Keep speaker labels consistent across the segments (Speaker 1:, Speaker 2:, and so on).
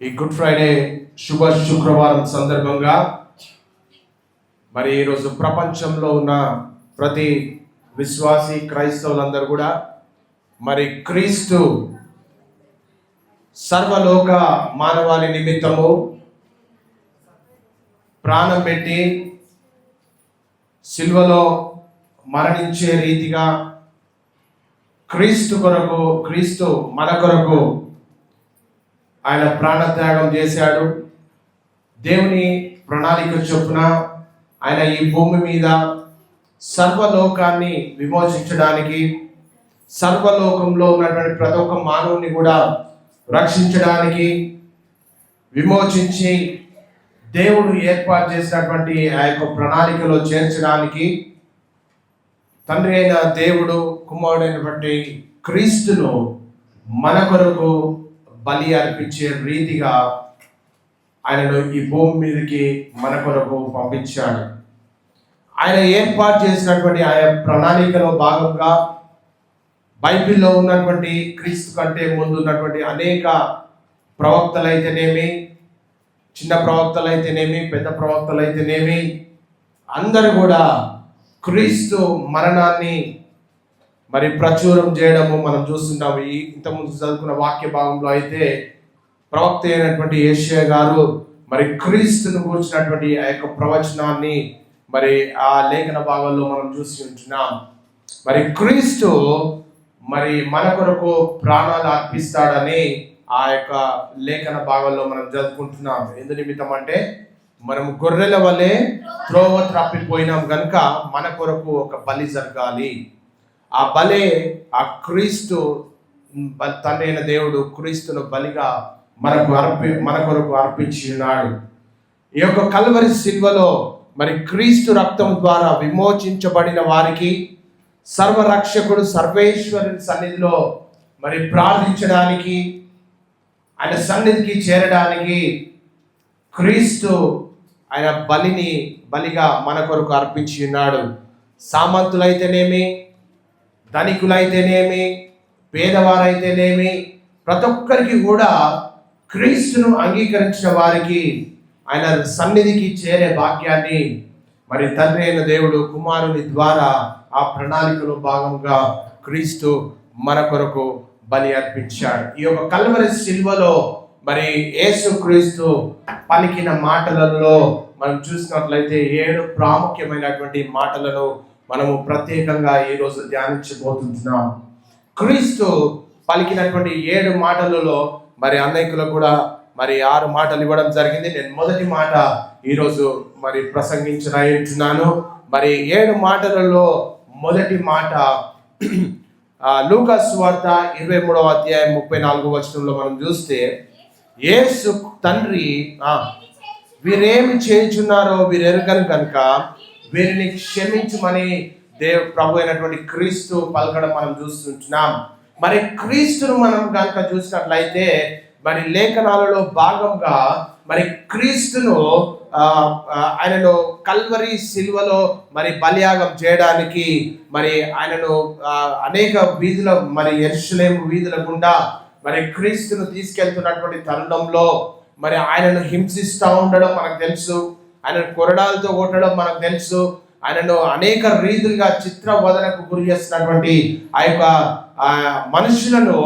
Speaker 1: ఈ good Friday శుభ శుక్రవారం సందర్భంగా మరి ఈరోజు ప్రపంచంలో ఉన్న ప్రతి విశ్వాసి క్రైస్తవులందరూ కూడా మరి క్రీస్తు సర్వలోక మానవాళి నిమిత్తము ప్రాణం పెట్టి సిల్వలో మరణించే రీతిగా క్రీస్తు కొరకు క్రీస్తు మన కొరకు ఆయన ప్రాణత్యాగం చేశాడు. దేవుని ప్రణాళిక చొప్పున ఆయన ఈ భూమి మీద సర్వలోకాన్ని విమోచించడానికి సర్వలోకంలో ఉన్నటువంటి ప్రతి ఒక్క మానవుని కూడా రక్షించడానికి విమోచించి దేవుడు ఏర్పాటు చేసినటువంటి ఆ యొక్క ప్రణాళికలో చేర్చడానికి తండ్రి అయిన దేవుడు కుమారుడైనటువంటి క్రీస్తును మన కొరకు బలి అర్పించే రీతిగా ఆయనను ఈ భూమి మీదకి మన కొరకు పంపించాడు. ఆయన ఏర్పాటు చేసినటువంటి ఆయన ప్రణాళికలో భాగంగా బైబిల్లో ఉన్నటువంటి క్రీస్తు కంటే ముందు ఉన్నటువంటి అనేక ప్రవక్తలు అయితేనేమి చిన్న ప్రవక్తలు అయితేనేమి పెద్ద ప్రవక్తలు అయితేనేమి అందరూ కూడా క్రీస్తు మరణాన్ని మరి ప్రచురం చేయడము మనం చూస్తున్నాము ఈ ఇంతకుముందు చదువుకున్న వాక్య భాగంలో అయితే ప్రవక్త అయినటువంటి ఏషియా గారు మరి క్రీస్తును కూర్చున్నటువంటి ఆ యొక్క ప్రవచనాన్ని మరి ఆ లేఖన భాగంలో మనం చూసి ఉంటున్నాం. మరి క్రీస్తు మరి మన కొరకు ప్రాణాలు అర్పిస్తాడని ఆ యొక్క లేఖన భాగంలో మనం చదువుకుంటున్నాం. ఎందు నిమిత్తం అంటే మనం గొర్రెల వలె త్రోవ త్రప్పిపోయినాం కనుక మన కొరకు ఒక బలి జరగాలి. ఆ బలే ఆ క్రీస్తు బ- దేవుడు క్రీస్తును బలిగా మనకు అర్పి మన కొరకు అర్పించి ఉన్నాడు ఈ యొక్క కల్వరి శిల్వలో మరి క్రీస్తు రక్తం ద్వారా విమోచించబడిన వారికి సర్వరక్షకుడు సర్వేశ్వరుని సన్నిధిలో మరి ప్రార్థించడానికి ఆయన సన్నిధికి చేరడానికి క్రీస్తు ఆయన బలిని బలిగా మన కొరకు అర్పించి ఉన్నాడు సామంతులైతేనేమి? ధనికులైతేనేమి పేదవారైతేనేమి ప్రతి ఒక్కరికి కూడా క్రీస్తును అంగీకరించిన వారికి ఆయన సన్నిధికి చేరే భాగ్యాన్ని మరి తండ్రి అయిన దేవుడు కుమారుని ద్వారా ఆ ప్రణాళికలో భాగంగా క్రీస్తు మన కొరకు బలి అర్పించాడు. ఈ యొక్క కల్వరి శిల్వలో మరి యేసు క్రీస్తు పలికిన మాటలలో మనం చూసినట్లయితే ఏడు ప్రాముఖ్యమైనటువంటి మాటలను మనము ప్రత్యేకంగా ఈరోజు ధ్యానించబోతున్నాం. క్రీస్తు పలికినటువంటి ఏడు మాటలలో మరి అనేకులకు కూడా మరి ఆరు మాటలు ఇవ్వడం జరిగింది. నేను మొదటి మాట ఈరోజు మరి ప్రసంగించనాను మరి ఏడు మాటలలో మొదటి మాట లూకస్ లూకాస్ వార్త ఇరవై మూడవ అధ్యాయం ముప్పై నాలుగో వచనంలో మనం చూస్తే యేసు తండ్రి వీరేమి చేయుచున్నారో వీరెరగను కనుక వీరిని క్షమించమని దేవ ప్రభు అయినటువంటి క్రీస్తు పలకడం మనం చూస్తుంటున్నాం. మరి క్రీస్తును మనం కనుక చూసినట్లయితే మరి లేఖనాలలో భాగంగా మరి క్రీస్తును ఆయనను కల్వరి సిల్వలో మరి బలియాగం చేయడానికి మరి ఆయనను అనేక వీధుల మరి ఎరుషలేం వీధుల గుండా మరి క్రీస్తును తీసుకెళ్తున్నటువంటి తరుణంలో మరి ఆయనను హింసిస్తూ ఉండడం మనకు తెలుసు. ఆయన కొరడాలతో కొట్టడం మనకు తెలుసు. ఆయనను అనేక రీతులుగా చిత్రవదనకు గురి చేస్తున్నటువంటి ఆ యొక్క మనుషులను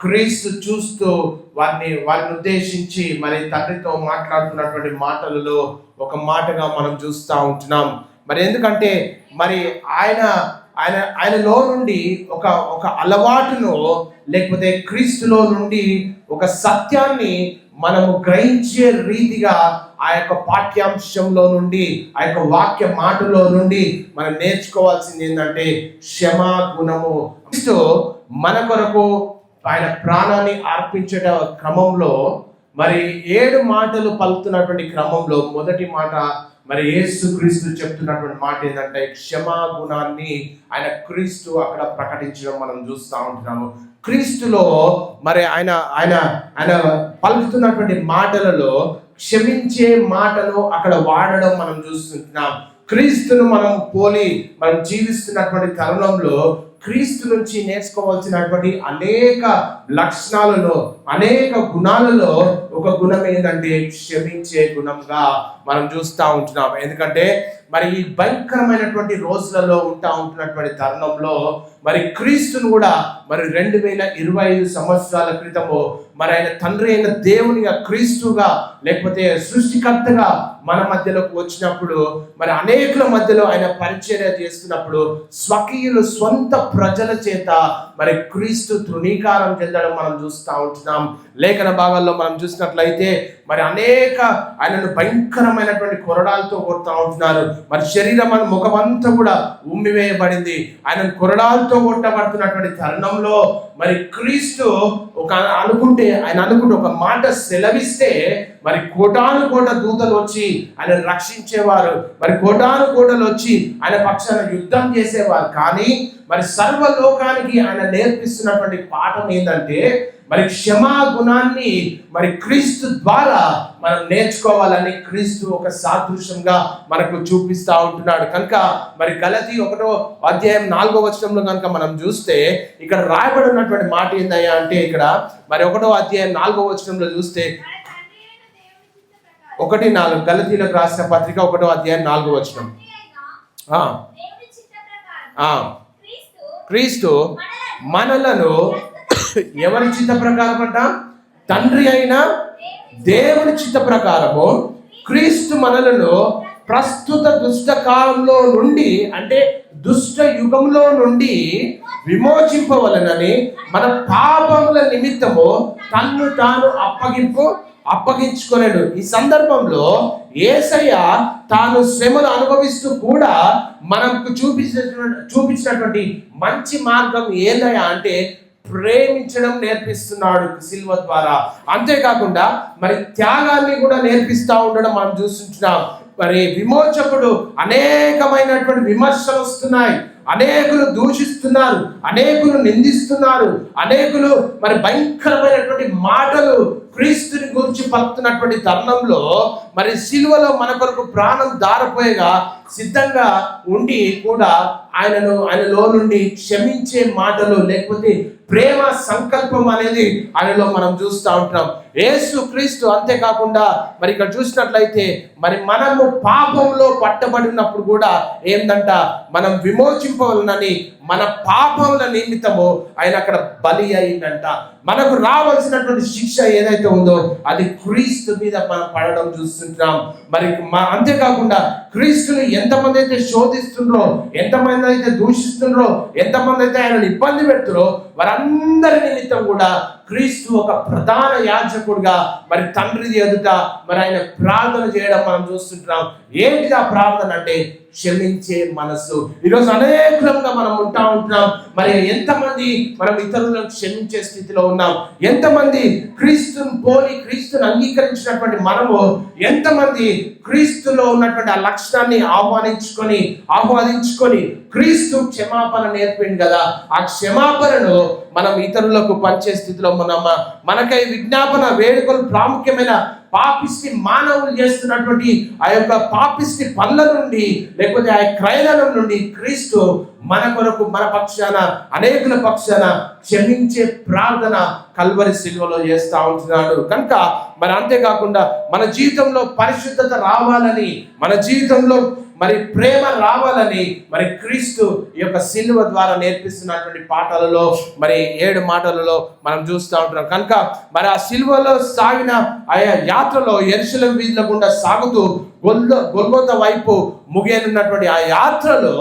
Speaker 1: క్రీస్తు చూస్తూ వారిని వారిని ఉద్దేశించి మరి తండ్రితో మాట్లాడుతున్నటువంటి మాటలలో ఒక మాటగా మనం చూస్తూ ఉంటున్నాం. మరి ఎందుకంటే మరి ఆయన ఆయన ఆయనలో నుండి ఒక ఒక అలవాటును లేకపోతే క్రీస్తులో నుండి ఒక సత్యాన్ని మనము గ్రహించే రీతిగా ఆ యొక్క పాఠ్యాంశంలో నుండి ఆ యొక్క వాక్య మాటలో నుండి మనం నేర్చుకోవాల్సింది ఏంటంటే క్షమా గుణము క్రీస్తు మన కొరకు ఆయన ప్రాణాన్ని అర్పించట క్రమంలో మరి ఏడు మాటలు పలుకుతున్నటువంటి క్రమంలో మొదటి మాట మరి యేసు క్రీస్తు చెప్తున్నటువంటి మాట ఏంటంటే క్షమా గుణాన్ని ఆయన క్రీస్తు అక్కడ ప్రకటించడం మనం చూస్తూ ఉంటున్నాము. క్రీస్తులో మరి ఆయన ఆయన ఆయన పలుకుతున్నటువంటి మాటలలో క్షమించే మాటలు అక్కడ వాడడం మనం చూస్తున్నాం క్రీస్తును మనం పోలి మనం జీవిస్తున్నటువంటి తరుణంలో క్రీస్తు నుంచి నేర్చుకోవాల్సినటువంటి అనేక లక్షణాలలో అనేక గుణాలలో ఒక గుణం ఏంటంటే క్షమించే గుణంగా మనం చూస్తూ ఉంటున్నాం. ఎందుకంటే మరి ఈ భయంకరమైనటువంటి రోజులలో ఉంటా ఉంటున్నటువంటి తరుణంలో మరి క్రీస్తును కూడా మరి రెండు వేల ఇరవై ఐదు సంవత్సరాల క్రితము మరి ఆయన తండ్రి అయిన దేవునిగా క్రీస్తుగా లేకపోతే సృష్టికర్తగా మన మధ్యలోకి వచ్చినప్పుడు మరి అనేకుల మధ్యలో ఆయన పరిచర్య చేస్తున్నప్పుడు స్వకీయులు స్వంత ప్రజల చేత మరి క్రీస్తు తృణీకారం చెందడం మనం చూస్తూ ఉంటున్నాం. లేఖన భాగాల్లో మనం చూసినట్లయితే మరి అనేక ఆయనను భయంకరమైనటువంటి కొరడాలతో కొడుతూ ఉంటున్నారు. మరి శరీరం అని ముఖమంతా కూడా ఉమ్మివేయబడింది. ఆయనను కొరడాలతో కొట్టబడుతున్నటువంటి తరుణంలో మరి క్రీస్తు ఒక అనుకుంటే ఆయన అనుకుంటే ఒక మాట సెలవిస్తే మరి కోటాను కోట దూతలు వచ్చి ఆయన రక్షించేవారు మరి కోటాను కోటలు వచ్చి ఆయన పక్షాన యుద్ధం చేసేవారు. కానీ మరి సర్వలోకానికి ఆయన నేర్పిస్తున్నటువంటి పాఠం ఏంటంటే మరి క్షమా గుణాన్ని మరి క్రీస్తు ద్వారా మనం నేర్చుకోవాలని క్రీస్తు ఒక సాదృశ్యంగా మనకు చూపిస్తూ ఉంటున్నాడు. కనుక మరి గలతి ఒకటో అధ్యాయం నాలుగో వచనంలో కనుక మనం చూస్తే ఇక్కడ రాయబడి ఉన్నటువంటి మాట ఏందయ్యా అంటే ఇక్కడ మరి ఒకటో అధ్యాయం నాలుగో వచనంలో చూస్తే ఒకటి నాలుగు గలతీలకు రాసిన పత్రిక ఒకటో అధ్యాయం నాలుగు వచనం. క్రీస్తు మనలను ఎవరి చిత్త ప్రకారం అంట? తండ్రి అయిన దేవుని చిత్త ప్రకారము క్రీస్తు మనలను ప్రస్తుత దుష్ట కాలంలో నుండి అంటే దుష్ట యుగంలో నుండి విమోచింపవలనని మన పాపముల నిమిత్తము తన్ను తాను అప్పగింపు అప్పగించుకొనేడు ఈ సందర్భంలో ఏసయ్య తాను శ్రమను అనుభవిస్తూ కూడా మనకు చూపించినటువంటి చూపించినటువంటి మంచి మార్గం ఏందయ్యా అంటే ప్రేమించడం నేర్పిస్తున్నాడు సిల్వ ద్వారా. అంతేకాకుండా మరి త్యాగాన్ని కూడా నేర్పిస్తూ ఉండడం మనం చూస్తున్నాం మరి విమోచకుడు అనేకమైనటువంటి విమర్శలు వస్తున్నాయి. అనేకులు దూషిస్తున్నారు. అనేకులు నిందిస్తున్నారు. అనేకులు మరి భయంకరమైనటువంటి మాటలు క్రీస్తుని గురించి పలుకుతున్నటువంటి తరుణంలో మరి సిలువలో మన కొరకు ప్రాణం దారపోయేగా సిద్ధంగా ఉండి కూడా ఆయనను ఆయనలో నుండి క్షమించే మాటలు లేకపోతే ప్రేమ సంకల్పం అనేది ఆయనలో మనం చూస్తూ ఉంటున్నాం యేసు క్రీస్తు అంతేకాకుండా మరి ఇక్కడ చూసినట్లయితే మరి మనము పాపంలో పట్టబడినప్పుడు కూడా ఏందంట? మనం విమోచింపవలనని మన పాపముల నిమిత్తము ఆయన అక్కడ బలి అయిందంట మనకు రావాల్సినటువంటి శిక్ష ఏదైతే ఉందో అది క్రీస్తు మీద మనం పడడం చూస్తుంటున్నాం మరి మా- అంతేకాకుండా క్రీస్తుని ఎంతమంది అయితే శోధిస్తుండ్రో ఎంతమంది అయితే దూషిస్తుండ్రో ఎంతమంది అయితే ఆయనను ఇబ్బంది పెడుతురో వారందరి నిమిత్తం కూడా క్రీస్తు ఒక ప్రధాన యాజకుడిగా మరి తండ్రి ఎదుట మరి ఆయన ప్రార్థన చేయడం మనం చూస్తుంటున్నాం. ఏంటిది ఆ ప్రార్థన అంటే? క్షమించే మనస్సు. ఈరోజు అనేకంగా మనం ఉంటా ఉంటున్నాం. మరి ఎంతమంది మనం ఇతరులను క్షమించే స్థితిలో ఉన్నాం? ఎంతమంది క్రీస్తుని పోలి క్రీస్తుని అంగీకరించినటువంటి మనము? ఎంతమంది క్రీస్తులో ఉన్నటువంటి ఆ లక్షణాన్ని ఆహ్వానించుకొని ఆహ్వానించుకొని క్రీస్తు క్షమాపణ నేర్పింది కదా? ఆ క్షమాపణను మనం ఇతరులకు పంచే స్థితిలో ఉన్నామా? మనకై విజ్ఞాపన వేడుకలు ప్రాముఖ్యమైన పాపిస్టి మానవులు చేస్తున్నటువంటి ఆ యొక్క పాపిస్టి పనుల నుండి లేకపోతే ఆ క్రయదనం నుండి క్రీస్తు మన కొరకు మన పక్షాన అనేకుల పక్షాన క్షమించే ప్రార్థన కల్వరి శిల్వలో చేస్తూ ఉంటున్నాడు. కనుక మరి అంతేకాకుండా మన జీవితంలో పరిశుద్ధత రావాలని మన జీవితంలో మరి ప్రేమ రావాలని మరి క్రీస్తు ఈ యొక్క సిలువ ద్వారా నేర్పిస్తున్నటువంటి పాటలలో మరి ఏడు మాటలలో మనం చూస్తూ ఉంటున్నాం. కనుక మరి ఆ సిలువలో సాగిన ఆయా యాత్రలో ఎరుశలం వీధుల గుండా సాగుతూ గొల్ల గొల్గొత వైపు ముగియనున్నటువంటి ఆ యాత్రలో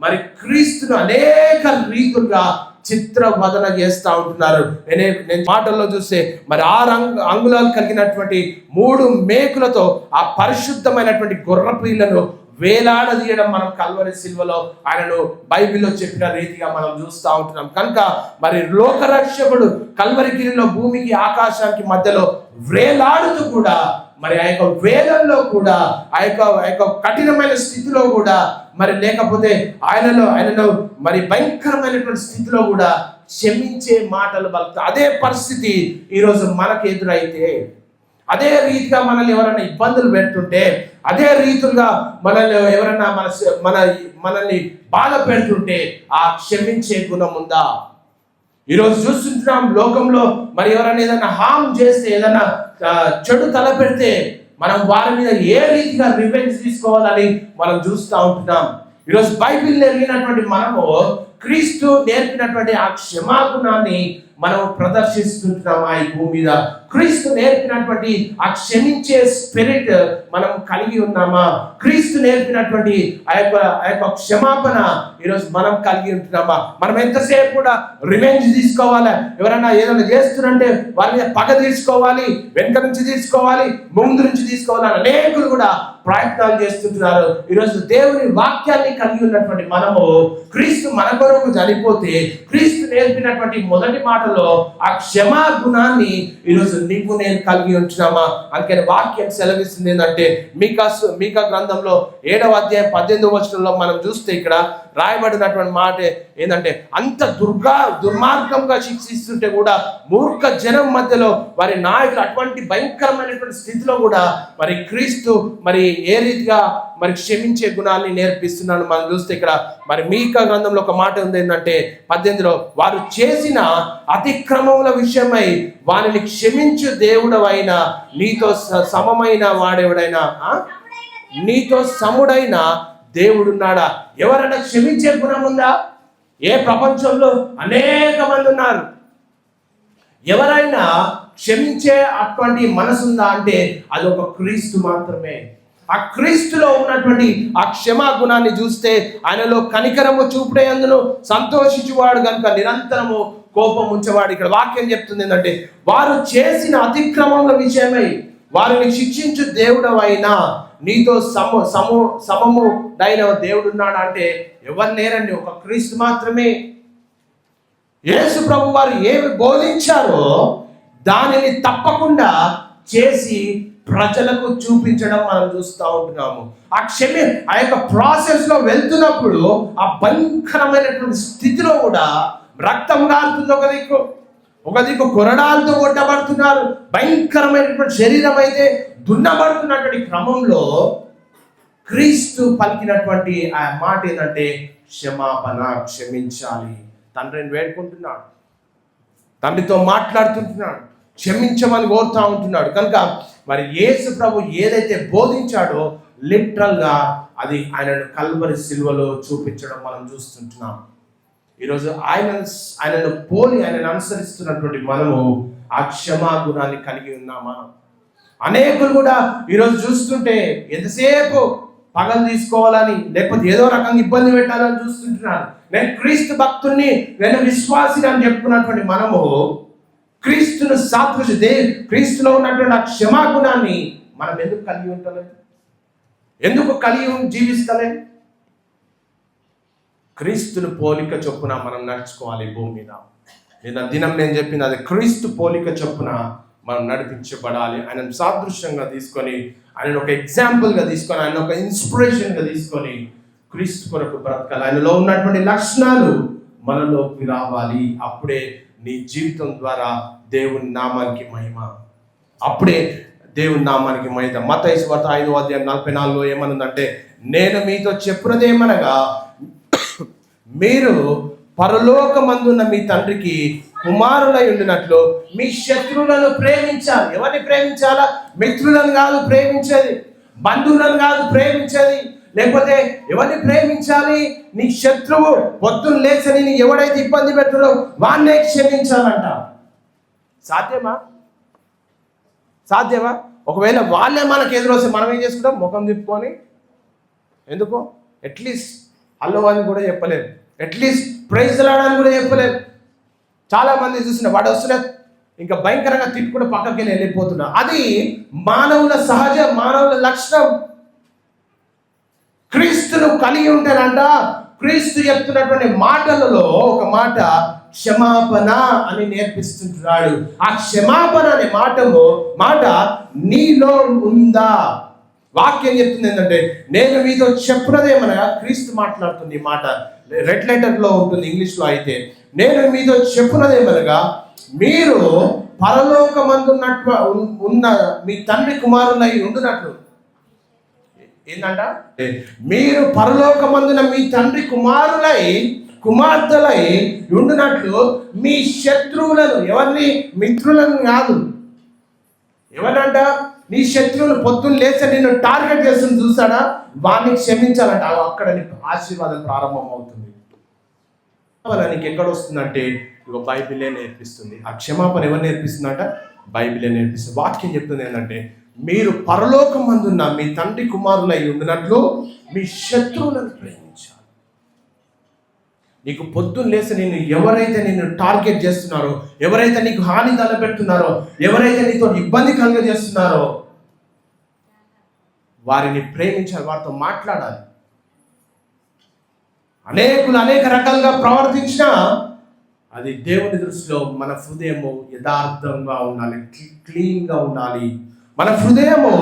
Speaker 1: మరి క్రీస్తును అనేక రీతులుగా చిత్రవదన చేస్తూ ఉంటున్నారు. నేనే నేను మాటల్లో చూస్తే మరి ఆరు అంగు అంగుళాలు కలిగినటువంటి మూడు మేకులతో ఆ పరిశుద్ధమైనటువంటి గుర్రపీలను వేలాడదీయడం మనం కల్వరి సిల్వలో ఆయనను బైబిల్లో చెప్పిన రీతిగా మనం చూస్తూ ఉంటున్నాం. కనుక మరి లోకరక్షకుడు కల్వరిగిరిలో భూమికి ఆకాశానికి మధ్యలో వేలాడుతూ కూడా మరి ఆ యొక్క వేదంలో కూడా ఆ యొక్క ఆ యొక్క కఠినమైన స్థితిలో కూడా మరి లేకపోతే ఆయనలో ఆయనలో మరి భయంకరమైనటువంటి స్థితిలో కూడా క్షమించే మాటలు పలుకుతా అదే పరిస్థితి ఈరోజు మనకు ఎదురైతే అదే రీతిగా మనల్ని ఎవరైనా ఇబ్బందులు పెడుతుంటే అదే రీతిగా మనల్ని ఎవరైనా మన మన మనల్ని బాధ పెడుతుంటే ఆ క్షమించే గుణం ఉందా? ఈరోజు చూస్తుంటున్నాం లోకంలో మరి ఎవరైనా ఏదైనా హామ్ చేస్తే ఏదైనా చెడు తలపెడితే మనం వారి మీద ఏ రీతిగా రివెంజ్ తీసుకోవాలని మనం చూస్తూ ఉంటున్నాం. ఈరోజు బైబిల్ నేర్పినటువంటి మనము క్రీస్తు నేర్పినటువంటి ఆ క్షమాగుణాన్ని మనం ప్రదర్శిస్తుంటున్నాం ఈ భూమి మీద. క్రీస్తు నేర్పినటువంటి ఆ క్షమించే స్పిరిట్ మనం కలిగి ఉన్నామా? క్రీస్తు నేర్పినటువంటి ఆ యొక్క ఆ యొక్క క్షమాపణ ఈరోజు మనం కలిగి ఉంటున్నామా? మనం ఎంతసేపు కూడా రివెంజ్ తీసుకోవాలి? ఎవరైనా ఏదైనా చేస్తున్నంటే వాళ్ళని మీద పగ తీసుకోవాలి వెనక నుంచి తీసుకోవాలి ముందు నుంచి తీసుకోవాలి అనేకులు కూడా ప్రయత్నాలు చేస్తుంటున్నారు. ఈరోజు దేవుని వాక్యాన్ని కలిగి ఉన్నటువంటి మనము క్రీస్తు మన కొరకు చనిపోతే క్రీస్తు నేర్పినటువంటి మొదటి మాటలో ఆ క్షమా గుణాన్ని ఈరోజు నీవు నేను కలిగి ఉంటున్నామా అందుకని వాక్యం సెలవిస్తుంది ఏంటంటే మీకా మీకా గ్రంథంలో ఏడవ అధ్యాయం పద్దెనిమిదవ వచనంలో మనం చూస్తే ఇక్కడ రాయబడినటువంటి మాట ఏంటంటే అంత దుర్గా దుర్మార్గంగా శిక్షిస్తుంటే కూడా మూర్ఖ జనం మధ్యలో వారి నాయకులు అటువంటి భయంకరమైనటువంటి స్థితిలో కూడా మరి క్రీస్తు మరి ఏ రీతిగా మరి క్షమించే గుణాన్ని నేర్పిస్తున్నాను. మనం చూస్తే ఇక్కడ మరి మీకా గ్రంథంలో ఒక మాట ఉంది ఏంటంటే పద్దెనిమిదిలో వారు చేసిన అతిక్రమముల విషయమై వారిని క్షమించు దేవుడవైన నీతో సమమైన వాడెవడైనా నీతో సముడైన దేవుడున్నాడా? ఎవరైనా క్షమించే గుణం ఉందా? ఏ ప్రపంచంలో అనేక మంది ఉన్నారు. ఎవరైనా క్షమించే అటువంటి మనసుందా అంటే అది ఒక క్రీస్తు మాత్రమే. ఆ క్రీస్తులో ఉన్నటువంటి ఆ క్షమా గుణాన్ని చూస్తే ఆయనలో కనికరము చూపుడే అందులో సంతోషించువాడు కనుక నిరంతరము కోపం ఉంచేవాడు. ఇక్కడ వాక్యం చెప్తుంది ఏంటంటే వారు చేసిన అతిక్రమముల విషయమై వారిని శిక్షించు దేవుడవైనా నీతో సమ సమూ సమము దైన దేవుడు ఉన్నాడు అంటే ఎవరు లేరండి? ఒక క్రీస్తు మాత్రమే. యేసు ప్రభు వారు ఏమి బోధించారో దానిని తప్పకుండా చేసి ప్రజలకు చూపించడం మనం చూస్తూ ఉంటున్నాము. ఆ క్షమి ఆ యొక్క ప్రాసెస్లో వెళ్తున్నప్పుడు ఆ భయంకరమైనటువంటి స్థితిలో కూడా రక్తం కారుతుంది. ఒక దిక్కు ఒక దిక్కు కొరడాలతో కొట్టబడుతున్నారు. భయంకరమైనటువంటి శరీరం అయితే దున్నబడుతున్నటువంటి క్రమంలో క్రీస్తు పలికినటువంటి ఆ మాట ఏంటంటే క్షమాపణ క్షమించాలి. తండ్రిని వేడుకుంటున్నాడు. తండ్రితో మాట్లాడుతుంటున్నాడు. క్షమించమని కోరుతూ ఉంటున్నాడు. కనుక మరి యేసు ప్రభు ఏదైతే బోధించాడో లిటరల్గా అది ఆయనను కల్వరి సిల్వలో చూపించడం మనం చూస్తుంటున్నాం. ఈరోజు ఆయన ఆయనను పోలి ఆయనను అనుసరిస్తున్నటువంటి మనము ఆ క్షమా గుణాన్ని కలిగి ఉన్నామా? అనేకులు కూడా ఈరోజు చూస్తుంటే ఎంతసేపు పగలు తీసుకోవాలని లేకపోతే ఏదో రకంగా ఇబ్బంది పెట్టాలని చూస్తుంటున్నాను నేను క్రీస్తు భక్తుల్ని నేను విశ్వాసిని అని చెప్పుకున్నటువంటి మనము క్రీస్తును సాత్విక దే క్రీస్తులో ఉన్నటువంటి ఆ క్షమాగుణాన్ని మనం ఎందుకు కలిగి ఉండలేదు ఎందుకు కలిగి జీవిస్తలే జీవిస్తలేం? క్రీస్తును పోలిక చొప్పున మనం నడుచుకోవాలి భూమి మీద. నిన్న దినం నేను చెప్పింది అది క్రీస్తు పోలిక చొప్పున మనం నడిపించబడాలి. ఆయనను సాదృశ్యంగా తీసుకొని ఆయన ఒక ఎగ్జాంపుల్గా తీసుకొని ఆయన ఒక ఇన్స్పిరేషన్గా తీసుకొని క్రీస్తు కొరకు బ్రతకాలి. ఆయనలో ఉన్నటువంటి లక్షణాలు మనలోకి రావాలి. అప్పుడే నీ జీవితం ద్వారా దేవుని నామానికి మహిమ. అప్పుడే దేవుని నామానికి మహిమ. మత వార్త ఐదో అధ్యాయం నలభై నాలుగులో ఏమనుందంటే నేను మీతో చెప్పున్నదేమనగా మీరు పరలోకమందున్న మీ తండ్రికి కుమారులై ఉండినట్లు మీ శత్రువులను ప్రేమించాలి. ఎవరిని ప్రేమించాలా? మిత్రులను కాదు ప్రేమించేది. బంధువులను కాదు ప్రేమించేది. లేకపోతే ఎవరిని ప్రేమించాలి? నీ శత్రువు పొద్దున్న లేచని నేను ఎవడైతే ఇబ్బంది పెట్టడో వాన్నే క్షమించాలంట సాధ్యమా? సాధ్యమా? ఒకవేళ వాళ్ళే మనకు ఎదురొస్తే మనం ఏం చేసుకుంటాం? ముఖం తిప్పుకొని ఎందుకు? అట్లీస్ట్ హలో అని కూడా చెప్పలేదు అట్లీస్ట్ ప్రైజ్ రావడానికి కూడా చెప్పలేదు చాలా మంది చూసిన వాడు వస్తున్నా ఇంకా భయంకరంగా తిట్టుకుంటూ పక్కకి వెళ్ళి వెళ్ళిపోతున్నా అది మానవుల సహజ మానవుల లక్షణం. క్రీస్తును కలిగి ఉంటారంట క్రీస్తు చెప్తున్నటువంటి మాటలలో ఒక మాట క్షమాపణ అని నేర్పిస్తుంటున్నాడు. ఆ క్షమాపణ అనే మాటము మాట నీలో ఉందా? వాక్యం చెప్తుంది ఏంటంటే నేను మీతో చెప్పినదేమనగా క్రీస్తు మాట్లాడుతుంది మాట. రెడ్ లెటర్లో ఉంటుంది ఇంగ్లీష్లో అయితే. నేను మీతో చెప్పినదేమనగా మీరు పరలోకమందున్నట్టు ఉన్న మీ తండ్రి కుమారులై ఉండునట్లు. ఏంటంట మీరు పరలోకమందున మీ తండ్రి కుమారులై కుమార్తెలై ఉండినట్లు మీ శత్రువులను ఎవరిని? మిత్రులను కాదు. ఎవరంట? నీ శత్రువులు పొద్దున్న లేచి నిన్ను టార్గెట్ చేస్తుంది చూసాడా వాడిని క్షమించాలంట. అక్కడ నీకు ఆశీర్వాదం ప్రారంభం అవుతుంది నీకు ఎక్కడ వస్తుందంటే ఇక బైబిలే నేర్పిస్తుంది. ఆ క్షమాపణ ఎవరు నేర్పిస్తుందంట? బైబిలే నేర్పిస్తుంది. వాక్యం చెప్తుంది ఏంటంటే మీరు పరలోకం మందున్న మీ తండ్రి కుమారులై ఉండినట్లు మీ శత్రువులను ప్రేమించాలి. నీకు పొద్దున్న లేసి నేను ఎవరైతే నేను టార్గెట్ చేస్తున్నారో ఎవరైతే నీకు హాని తలపెడుతున్నారో ఎవరైతే నీతో ఇబ్బంది కలుగజేస్తున్నారో వారిని ప్రేమించాలి వారితో మాట్లాడాలి. అనేకులు అనేక రకాలుగా ప్రవర్తించినా అది దేవుని దృష్టిలో మన హృదయము యథార్థంగా ఉండాలి క్లీన్గా ఉండాలి. మన హృదయము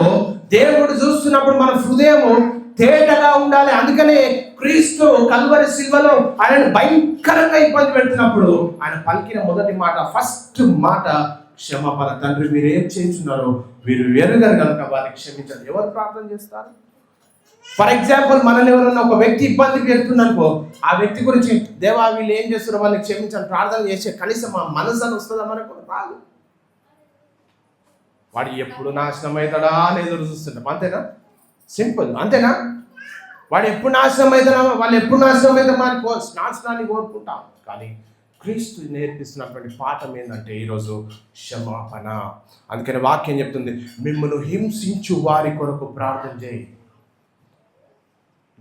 Speaker 1: దేవుడు చూస్తున్నప్పుడు మన హృదయము తేటగా ఉండాలి. అందుకనే క్రీస్తు కల్వరి శిల్వలో ఆయనను భయంకరంగా ఇబ్బంది పెడుతున్నప్పుడు ఆయన పలికిన మొదటి మాట ఫస్ట్ మాట క్షమాపణ తండ్రి మీరు ఏం చేస్తున్నారు? మీరు ఎరుగరు కనుక వారిని క్షమించాలి ఎవరు ప్రార్థన చేస్తారు? ఫర్ ఎగ్జాంపుల్ మనల్ని ఎవరన్నా ఒక వ్యక్తి ఇబ్బంది పెడుతుందనుకో ఆ వ్యక్తి గురించి దేవా వీళ్ళు ఏం చేస్తున్నారు? వాళ్ళని క్షమించాలి ప్రార్థన చేసే కనీసం మా మనసు అని వస్తుందా మనకు? రాదు. వాడు ఎప్పుడు నాశనం అవుతాడా అని ఎదురు చూస్తున్నాం అంతేనా? సింపుల్. అంతేనా? వాడు ఎప్పుడు నాశనం అవుతాడా వాళ్ళు ఎప్పుడు నాశనం అవుతామా అని కో నాశనాన్ని కోరుకుంటాం. కానీ క్రీస్తు నేర్పిస్తున్నటువంటి పాఠం ఏంటంటే ఈరోజు క్షమాపణ. అందుకని వాక్యం చెప్తుంది మిమ్మల్ని హింసించు వారి కొరకు ప్రార్థన చేయి.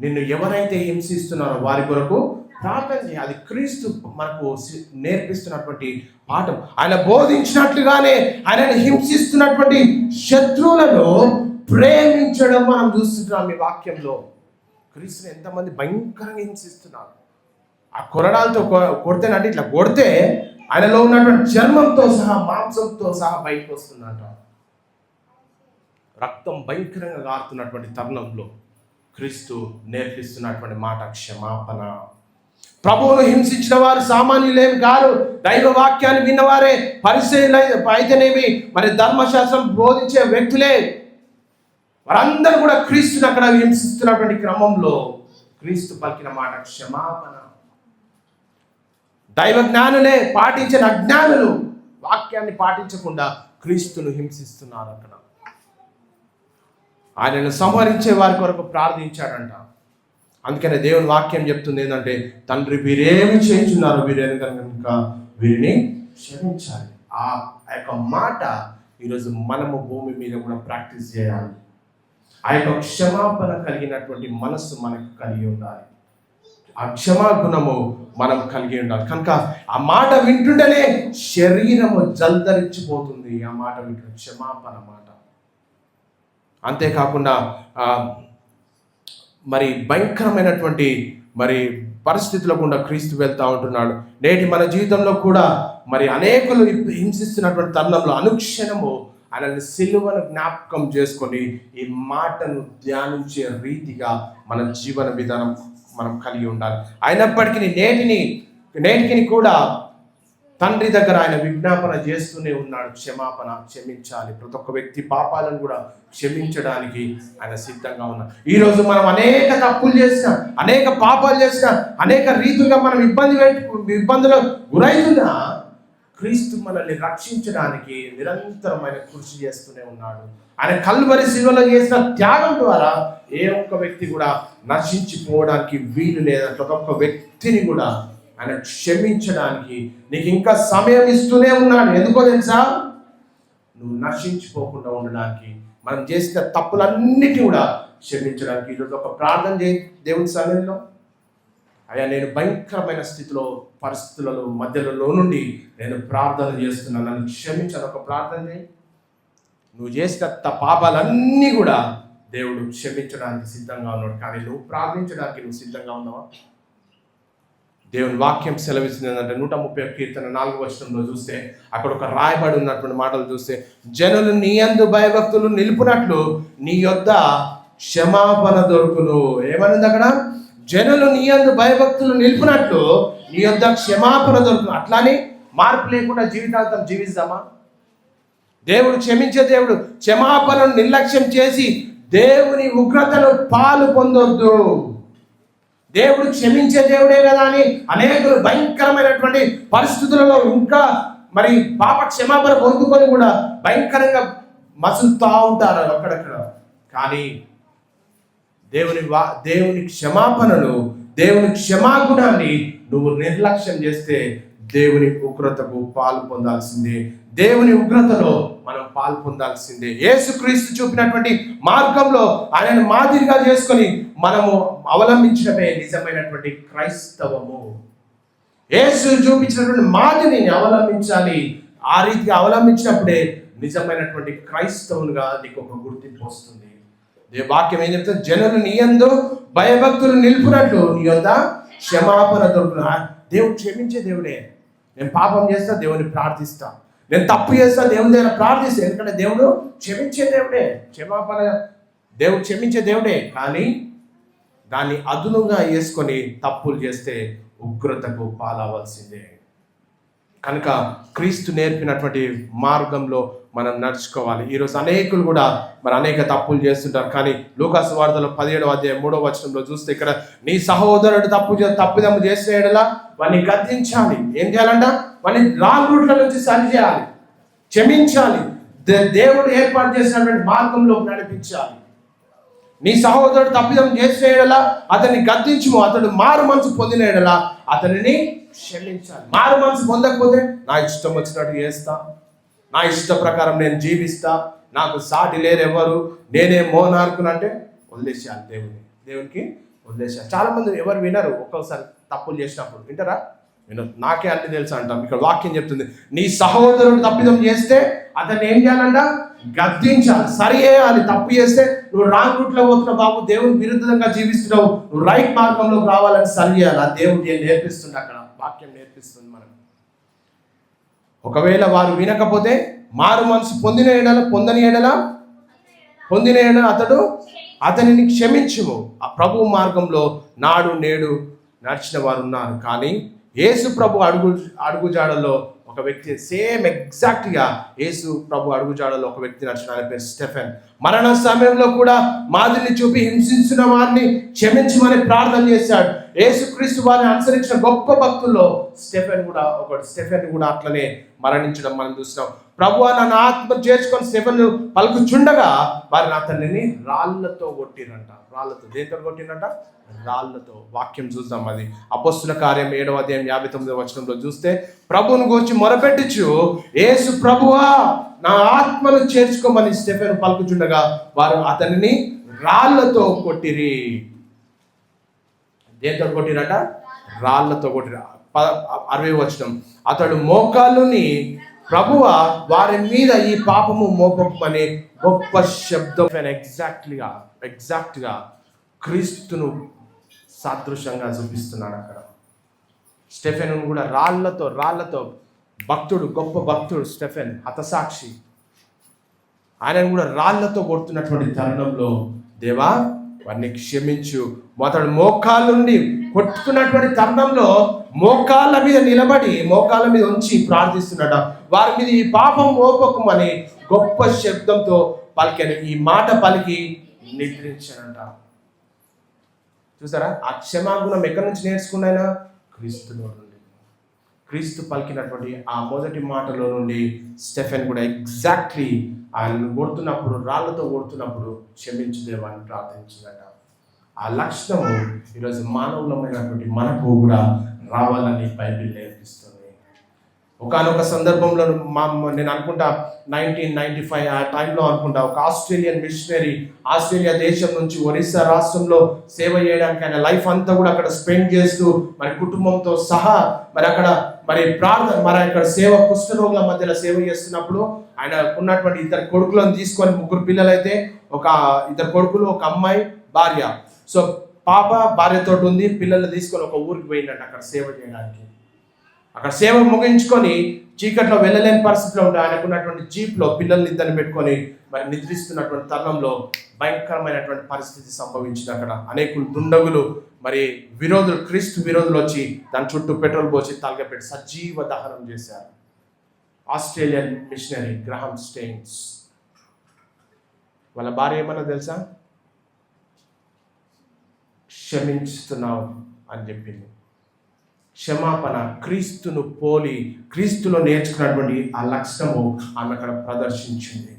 Speaker 1: నిన్ను ఎవరైతే హింసిస్తున్నారో వారి కొరకు ప్రార్థన చేయాలి అది క్రీస్తు మనకు నేర్పిస్తున్నటువంటి పాఠం. ఆయన బోధించినట్లుగానే ఆయనను హింసిస్తున్నటువంటి శత్రువులను ప్రేమించడం మనం చూస్తున్నాం ఈ వాక్యంలో. క్రీస్తుని ఎంతమంది భయంకరంగా హింసిస్తున్నారు. ఆ కొరడాలతో కొ- కొడితేనంటే ఇట్లా కొడితే ఆయనలో ఉన్నటువంటి చర్మంతో సహా మాంసంతో సహా బయటకు వస్తుందంట. రక్తం భయంకరంగా గారుతున్నటువంటి తరుణంలో క్రీస్తు నేర్పిస్తున్నటువంటి మాట క్షమాపణ. ప్రభువును హింసించిన వారు సామాన్యులేమి కాదు. దైవ వాక్యాన్ని విన్నవారే పరిశీల అయితేనేమి? మరి ధర్మశాస్త్రం బోధించే వ్యక్తులే. వారందరూ కూడా క్రీస్తుని అక్కడ హింసిస్తున్నటువంటి క్రమంలో క్రీస్తు పలికిన మాట క్షమాపణ. దైవ జ్ఞానులే పాటించిన అజ్ఞానులు వాక్యాన్ని పాటించకుండా క్రీస్తును హింసిస్తున్నారు అక్కడ. ఆయనను సంహరించే వారి కొరకు ప్రార్థించాడంట. అందుకనే దేవుని వాక్యం చెప్తుంది ఏంటంటే తండ్రి వీరేమి చేయించున్నారు వీరేమి కనుక వీరిని క్షమించాలి. ఆ యొక్క మాట ఈరోజు మనము భూమి మీద కూడా ప్రాక్టీస్ చేయాలి. ఆ యొక్క క్షమాపణ కలిగినటువంటి మనస్సు మనకు కలిగి ఉండాలి. ఆ క్షమా గుణము మనం కలిగి ఉండాలి. కనుక ఆ మాట వింటుంటేనే శరీరము జల్దరించిపోతుంది. ఆ మాట వింటుంటే క్షమాపణ మాట. అంతేకాకుండా మరి భయంకరమైనటువంటి మరి పరిస్థితుల గుండా క్రీస్తు వెళ్తూ ఉంటున్నాడు. నేటి మన జీవితంలో కూడా మరి అనేకులు హింసిస్తున్నటువంటి తరుణంలో అనుక్షణము ఆయన సిలువను జ్ఞాపకం చేసుకొని ఈ మాటను ధ్యానించే రీతిగా మన జీవన విధానం మనం కలిగి ఉండాలి. అయినప్పటికీ నేటిని నేటికి కూడా తండ్రి దగ్గర ఆయన విజ్ఞాపన చేస్తూనే ఉన్నాడు. క్షమాపణ క్షమించాలి. ప్రతి ఒక్క వ్యక్తి పాపాలను కూడా క్షమించడానికి ఆయన సిద్ధంగా ఉన్నాడు. ఈరోజు మనం అనేక తప్పులు చేసిన అనేక పాపాలు చేసిన అనేక రీతులుగా మనం ఇబ్బంది ఇబ్బందులు గురైతున్నా క్రీస్తు మనల్ని రక్షించడానికి నిరంతరమైన కృషి చేస్తూనే ఉన్నాడు. ఆయన కల్వరి శిలువలో చేసిన త్యాగం ద్వారా ఏ ఒక్క వ్యక్తి కూడా నశించిపోవడానికి వీలు లేదా ప్రతి ఒక్క వ్యక్తిని కూడా ఆయన క్షమించడానికి నీకు ఇంకా సమయం ఇస్తూనే ఉన్నాడు. ఎందుకో తెలుసా? నువ్వు నశించిపోకుండా ఉండడానికి మనం చేసిన తప్పులన్నిటి కూడా క్షమించడానికి ఈరోజు ఒక ప్రార్థన చేయి దేవుని సమయంలో అయ్యా నేను భయంకరమైన స్థితిలో పరిస్థితులలో మధ్యలో నుండి నేను ప్రార్థన చేస్తున్నాను నన్ను క్షమించాను ఒక ప్రార్థన చేయి. నువ్వు చేసిన పాపాలన్నీ కూడా దేవుడు క్షమించడానికి సిద్ధంగా ఉన్నాడు. కానీ నువ్వు ప్రార్థించడానికి నువ్వు సిద్ధంగా ఉన్నావా? దేవుని వాక్యం సెలవిస్తుంది ఏంటంటే నూట ముప్పై కీర్తన నాలుగు వర్షంలో చూస్తే అక్కడ ఒక రాయబడి ఉన్నటువంటి మాటలు చూస్తే జనులు నీ అందు భయభక్తులు నిలుపునట్లు నీ యొద్ద క్షమాపణ దొరుకును. ఏమనింది అక్కడ? జనులు నీ అందు భయభక్తులు నిలుపునట్లు నీ యొద్ద క్షమాపణ దొరుకును. అట్లానే మార్పు లేకుండా జీవితాంతం జీవిస్తామా? దేవుడు క్షమించే దేవుడు క్షమాపణను నిర్లక్ష్యం చేసి దేవుని ఉగ్రతను పాలు పొందొద్దు. దేవుడు క్షమించే దేవుడే కదా అని అనేకులు భయంకరమైనటువంటి పరిస్థితులలో ఇంకా మరి పాప క్షమాపణ పొందుకొని కూడా భయంకరంగా మసులుతా ఉంటారు అక్కడక్కడ. కానీ దేవుని వా దేవుని క్షమాపణను దేవుని క్షమాగుణాన్ని నువ్వు నిర్లక్ష్యం చేస్తే దేవుని ఉగ్రతకు పాలు పొందాల్సిందే. దేవుని ఉగ్రతలో మనం పాలు పొందాల్సిందే. యేసుక్రీస్తు చూపినటువంటి మార్గంలో ఆయన మాదిరిగా చేసుకొని మనము అవలంబించడమే నిజమైనటువంటి క్రైస్తవము. యేసు చూపించినటువంటి మాదిరిని అవలంబించాలి. ఆ రీతిగా అవలంబించినప్పుడే నిజమైనటువంటి క్రైస్తవునిగా నీకు ఒక గుర్తింపు వస్తుంది. ఏ వాక్యం ఏం చెప్తే జనులు నీ ఎందు భయభక్తులు నిలుపునట్లు నీ యొద్ద క్షమాపణ దొరుకున. దేవుడు క్షమించే దేవుడే. నేను పాపం చేస్తా దేవుని ప్రార్థిస్తా. నేను తప్పు చేస్తా దేవుని దగ్గర ప్రార్థిస్తాను ఎందుకంటే దేవుడు క్షమించే దేవుడే. క్షమాపణ దేవుడు క్షమించే దేవుడే. కానీ దాన్ని అదునుగా వేసుకొని తప్పులు చేస్తే ఉగ్రతకు పాలవలసిందే కనుక క్రీస్తు నేర్పినటువంటి మార్గంలో మనం నడుచుకోవాలి. ఈరోజు అనేకులు కూడా మరి అనేక తప్పులు చేస్తుంటారు. కానీ లూకాసు వార్తలో పదిహేడవ అధ్యాయం మూడవ వచనంలో చూస్తే ఇక్కడ నీ సహోదరుడు తప్పు తప్పుదమ్ము తప్పిదమ్ము చేసిన వాడిని గద్దించాలి. ఏం చేయాలంట? వాడిని రాంగ్ రూట్ల నుంచి సరి చేయాలి. క్షమించాలి. దే- దేవుడు ఏర్పాటు చేసినటువంటి మార్గంలో నడిపించాలి. నీ సహోదరుడు తప్పిదం చేసిన అతన్ని గద్దించుము. అతడు మారు మనసు పొందినేడలా అతనిని క్షమించాలి. మారు మనసు పొందకపోతే నా ఇష్టం వచ్చినట్టు చేస్తా. నా ఇష్ట ప్రకారం నేను జీవిస్తా. నాకు సాటి లేరెవరు నేనే మోనార్కునంటే వదిలేసేయాలి దేవుని దేవునికి వదిలేసేయాలి. చాలా మంది ఎవరు వినరు ఒక్కొక్కసారి తప్పులు చేసినప్పుడు. వింటారా? నేను నాకే అన్ని తెలుసు అంటాం. ఇక్కడ వాక్యం చెప్తుంది. నీ సహోదరుడు తప్పిదం చేస్తే అతన్ని ఏం చేయాలంట? గద్దించాలి. సరి చేయాలి. తప్పు చేస్తే నువ్వు రాంగ్ రూట్లో పోతున్న బాబు. దేవుని విరుద్ధంగా జీవిస్తున్నావు. నువ్వు రైట్ మార్గంలోకి రావాలని సరి చేయాలి. ఆ దేవుడు ఏం నేర్పిస్తుంది అక్కడ. వాక్యం నేర్పిస్తుంది మనకు. ఒకవేళ వారు వినకపోతే మారు మనసు పొందిన ఎడల పొందని ఎడల పొందిన ఏడల అతడు అతనిని క్షమించుము. ఆ ప్రభు మార్గంలో నాడు నేడు నడిచిన వారు ఉన్నారు కానీ యేసు ప్రభు అడుగు అడుగుజాడలో ఒక వ్యక్తి సేమ్ ఎగ్జాక్ట్గా యేసు ప్రభు అడుగుజాడలో ఒక వ్యక్తి నడిచిన పేరు స్టెఫెన్. మరణ సమయంలో కూడా మాదిరిని చూపి హింసించిన వారిని క్షమించమని ప్రార్థన చేశాడు. యేసుక్రీస్తు వారిని అనుసరించిన గొప్ప భక్తుల్లో స్టెఫెన్ కూడా ఒక స్టెఫెన్ కూడా అట్లనే మరణించడం మనం చూసినాం. ప్రభు నన్ను ఆత్మ చేర్చుకొని స్టెఫెన్ పలుకుచుండగా వారిని అతనిని రాళ్ళతో కొట్టిరంట. రాళ్ళతో దేంతో కొట్టిరంట? రాళ్ళతో. వాక్యం చూద్దాం అది. అపస్తుల కార్యం ఏడవ అధ్యాయం యాభై తొమ్మిదవ వచనంలో చూస్తే ప్రభువును గురించి మొరపెట్టుచు. ఏసు ప్రభువా నా ఆత్మను చేర్చుకోమని స్టెఫెన్ పలుకుచుండగా వారు అతనిని రాళ్ళతో కొట్టిరి. దేంతో కొట్టిరట? రాళ్ళతో కొట్టిర. ప- అరవై వచనం. అతడు మోకాలుని ప్రభువ వారి మీద ఈ పాపము మోపమని గొప్ప శబ్దం. ఎగ్జాక్ట్లీగా ఎగ్జాక్ట్గా క్రీస్తును సాదృశ్యంగా చూపిస్తున్నాడు అక్కడ. స్టెఫెన్ కూడా రాళ్ళతో రాళ్ళతో భక్తుడు గొప్ప భక్తుడు స్టెఫెన్ హతసాక్షి. ఆయనను కూడా రాళ్ళతో కొడుతున్నటువంటి తరుణంలో దేవా వారిని క్షమించు. అతడు మోకాళ్ళ నుండి కొట్టుకున్నటువంటి తరుణంలో మోకాళ్ళ మీద నిలబడి మోకాళ్ళ మీద ఉంచి ప్రార్థిస్తున్నాడు? వారి మీద ఈ పాపం మోపకమని గొప్ప శబ్దంతో పలికాను ఈ మాట పలికి నిద్రించానంట చూసారా? ఆ క్షమాగుణం ఎక్కడి నుంచి నేర్చుకున్నాయినా క్రీస్తులో నుండి. క్రీస్తు పలికినటువంటి ఆ మొదటి మాటలో నుండి స్టెఫెన్ కూడా ఎగ్జాక్ట్లీ ఆయనను కొడుతున్నప్పుడు రాళ్ళతో కొడుతున్నప్పుడు క్షమించుదేవాన్ని ప్రార్థించిందట. ఆ లక్షణము ఈరోజు మానవులమైనటువంటి మనకు కూడా రావాలని బైబిల్ నేర్పిస్తుంది. ఒకనొక సందర్భంలో మా నేను అనుకుంటా నైన్టీన్ నైన్టీ ఫైవ్ ఆ టైంలో అనుకుంటా ఒక ఆస్ట్రేలియన్ మిషనరీ ఆస్ట్రేలియా దేశం నుంచి ఒరిస్సా రాష్ట్రంలో సేవ చేయడానికి ఆయన లైఫ్ అంతా కూడా అక్కడ స్పెండ్ చేస్తూ మరి కుటుంబంతో సహా మరి అక్కడ మరి ప్రార్థన మరి అక్కడ సేవ కుష్ఠరోగుల మధ్యలో సేవ చేస్తున్నప్పుడు ఆయన ఉన్నటువంటి ఇద్దరు కొడుకులను తీసుకొని ముగ్గురు పిల్లలైతే ఒక ఇద్దరు కొడుకులు ఒక అమ్మాయి భార్య. సో పాప భార్యతో ఉంది పిల్లల్ని తీసుకొని ఒక ఊరికి పోయిందంట అక్కడ సేవ చేయడానికి. అక్కడ సేవ ముగించుకొని చీకట్లో వెళ్ళలేని పరిస్థితిలో ఉంటే ఆయనకున్నటువంటి జీప్లో పిల్లల్ని ఇద్దరిని పెట్టుకొని మరి నిద్రిస్తున్నటువంటి తరుణంలో భయంకరమైనటువంటి పరిస్థితి సంభవించింది అక్కడ. అనేకులు దుండగులు మరి విరోధులు క్రీస్తు విరోధులు వచ్చి దాని చుట్టూ పెట్రోల్ పోసి తలగపెట్టి సజీవ దహనం చేశారు. ఆస్ట్రేలియన్ మిషనరీ గ్రహం స్టెయిన్స్ వాళ్ళ భార్య ఏమన్నా తెలుసా? క్షమించుతున్నావు అని చెప్పింది. క్షమాపణ క్రీస్తును పోలి క్రీస్తులో నేర్చుకున్నటువంటి ఆ లక్షణము ఆమె అక్కడ ప్రదర్శించింది.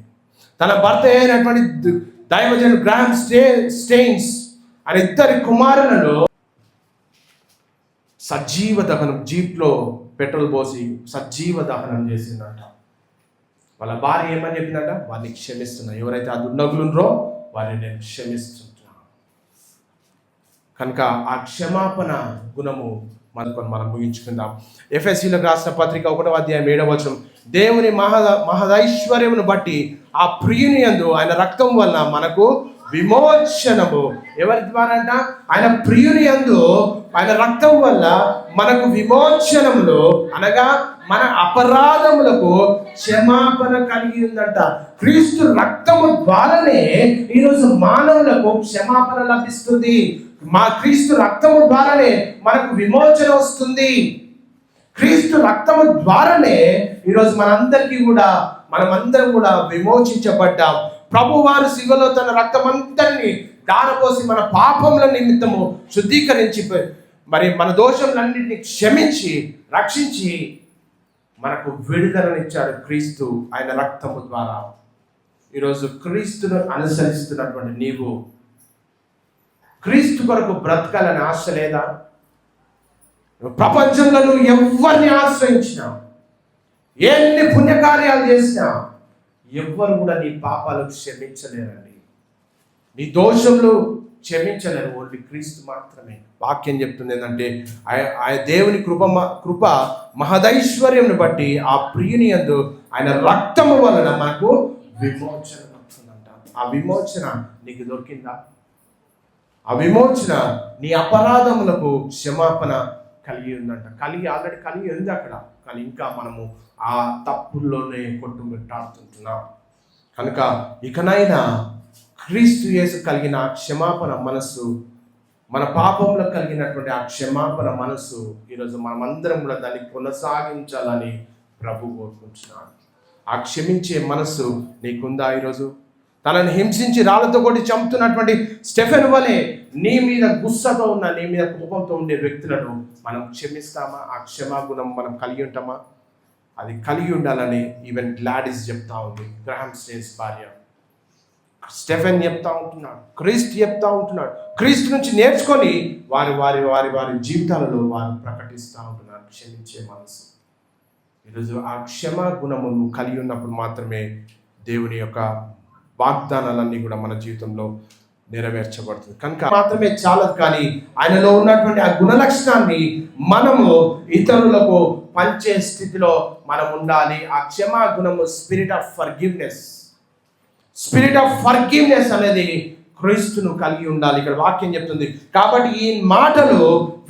Speaker 1: తన భర్త అయినటువంటి దైవజన్ గ్రామ్ స్టే స్టెయిన్స్ అనే ఇద్దరి కుమారులలో సజీవ దహనం జీప్లో పెట్రోల్ పోసి సజీవ దహనం చేసిందంట. వాళ్ళ భార్య ఏమని చెప్పిందంట? వారిని క్షమిస్తున్నా. ఎవరైతే ఆ దుర్నగులున్నారో వారిని నేను క్షమిస్తున్నా. కనుక ఆ క్షమాపణ గుణము మనకు మనం ముగించుకుందాం. ఎఫ్ఎస్సీలకు రాసిన పత్రిక ఒకటో అధ్యాయం ఏడవ వచనం. దేవుని మహద మహదైశ్వర్యమును బట్టి ఆ ప్రియుని యందు ఆయన రక్తం వలన మనకు విమోచనము. ఎవరి ద్వారా అంట? ఆయన ప్రియుని యందు ఆయన రక్తం వల్ల మనకు విమోచనములు అనగా మన అపరాధములకు క్షమాపణ కలిగి ఉందంట. క్రీస్తు రక్తము ద్వారానే ఈరోజు మానవులకు క్షమాపణ లభిస్తుంది. మా క్రీస్తు రక్తము ద్వారానే మనకు విమోచన వస్తుంది. క్రీస్తు రక్తము ద్వారానే ఈరోజు మనందరికీ కూడా మనమందరం కూడా విమోచించబడ్డాం. ప్రభు వారు శివలో తన రక్తమంతటిని దారపోసి మన పాపముల నిమిత్తము శుద్ధీకరించి మరి మన దోషములన్నింటినీ క్షమించి రక్షించి మనకు విడుదలనిచ్చాడు క్రీస్తు ఆయన రక్తము ద్వారా. ఈరోజు క్రీస్తును అనుసరిస్తున్నటువంటి నీవు క్రీస్తు కొరకు బ్రతకాలని ఆశ లేదా? ప్రపంచంలో నువ్వు ఎవరిని ఆశ్రయించినా ఎన్ని పుణ్యకార్యాలు చేసినా ఎవ్వరు కూడా నీ పాపాలకు క్షమించలేరండి. నీ దోషములు క్షమించలేరు ఓన్లీ క్రీస్తు మాత్రమే. వాక్యం చెప్తుంది ఏంటంటే ఆయ- ఆయన దేవుని కృప కృప మహదైశ్వర్యంను బట్టి ఆ ప్రియుని యందు ఆయన రక్తము వలన మనకు విమోచన వస్తుందంట ఆ విమోచన నీకు దొరికిందా? ఆ విమోచన నీ అపరాధములకు క్షమాపణ కలిగి ఉందంట. కలిగి ఆల్రెడీ కలిగి ఉంది అక్కడ. కానీ ఇంకా మనము ఆ తప్పుల్లోనే కొట్టుమిట్టాడుతుంటున్నాం. కనుక ఇకనైనా క్రీస్తు యేసు కలిగిన ఆ క్షమాపణ మనస్సు మన పాపంలో కలిగినటువంటి ఆ క్షమాపణ మనస్సు ఈరోజు మనమందరం కూడా దాన్ని కొనసాగించాలని ప్రభు కోరుకుంటున్నాడు. ఆ క్షమించే మనస్సు నీకుందా ఈరోజు? తనని హింసించి రాళ్ళతో కొట్టి చంపుతున్నటువంటి స్టెఫెన్ వలె నీ మీద గుస్సతో ఉన్న నీ మీద కోపంతో ఉండే వ్యక్తులను మనం క్షమిస్తామా? ఆ క్షమాగుణం మనం కలిగి ఉంటామా? అది కలిగి ఉండాలని ఈవెన్ గ్లాడిస్ చెప్తా ఉంది. గ్రహం స్టేస్ భార్య. స్టెఫెన్ చెప్తా ఉంటున్నాడు. క్రీస్తు చెప్తా ఉంటున్నాడు. క్రీస్తు నుంచి నేర్చుకొని వారి వారి వారి వారి జీవితాలలో వారు ప్రకటిస్తూ ఉంటున్నారు. క్షమించే మనసు. ఈరోజు ఆ క్షమా గుణము కలిగి ఉన్నప్పుడు మాత్రమే దేవుని యొక్క వాగ్దానాలన్నీ కూడా మన జీవితంలో నెరవేర్చబడుతుంది. కనుక మాత్రమే చాలదు కానీ ఆయనలో ఉన్నటువంటి ఆ గుణ లక్షణాన్ని మనము ఇతరులకు పంచే స్థితిలో మనం ఉండాలి. ఆ క్షమా గుణము spirit of forgiveness spirit of forgiveness అనేది క్రీస్తును కలిగి ఉండాలి. ఇక్కడ వాక్యం చెప్తుంది. కాబట్టి ఈ మాటలు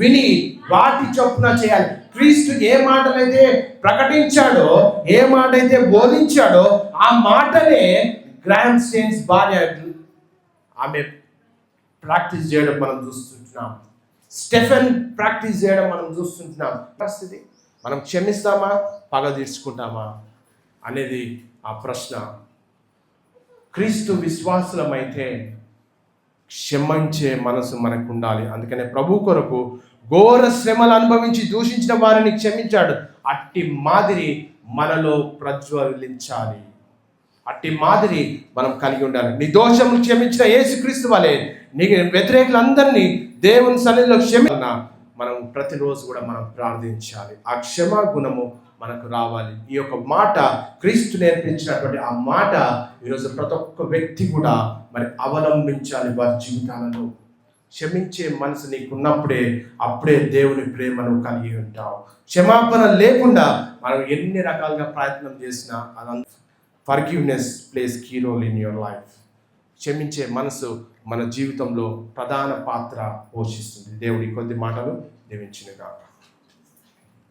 Speaker 1: విని వాటి చొప్పున చేయాలి. క్రీస్తు ఏ మాటలైతే ప్రకటించాడో ఏ మాట అయితే బోధించాడో ఆ మాటనే గ్రాండ్ సేన్స్ భార్య ఆమె ప్రాక్టీస్ చేయడం మనం చూస్తుంటున్నాం. స్టెఫెన్ ప్రాక్టీస్ చేయడం మనం చూస్తుంటున్నాం. పరిస్థితి? మనం క్షమిస్తామా? పగ తీర్చుకుంటామా? అనేది ఆ ప్రశ్న. క్రీస్తు విశ్వాసులమైతే క్షమించే మనసు మనకు ఉండాలి అందుకనే ప్రభు కొరకు ఘోర శ్రమలు అనుభవించి దూషించిన వారిని క్షమించాడు. అట్టి మాదిరి మనలో ప్రజ్వలించాలి. అట్టి మాదిరి మనం కలిగి ఉండాలి. నీ దోషములు క్షమించిన యేసుక్రీస్తు వలె నీ వ్యతిరేకులందరినీ దేవుని సన్నిధిలో క్షమిన మనం ప్రతిరోజు కూడా మనం ప్రార్థించాలి. ఆ క్షమా గుణము మనకు రావాలి. ఈ యొక్క మాట క్రీస్తు నేర్పించినటువంటి ఆ మాట ఈరోజు ప్రతి ఒక్క వ్యక్తి కూడా మరి అవలంబించాలి వారి జీవితాలలో. క్షమించే మనసు నీకున్నప్పుడే అప్పుడే దేవుని ప్రేమను కలిగి ఉంటావు. క్షమాపణ లేకుండా మనం ఎన్ని రకాలుగా ప్రయత్నం చేసినా అదంతా forgiveness plays key role in your life క్షమించే మనసు మన జీవితంలో ప్రధాన పాత్ర పోషిస్తుంది. దేవుడి కొద్ది మాటలు దీవించిన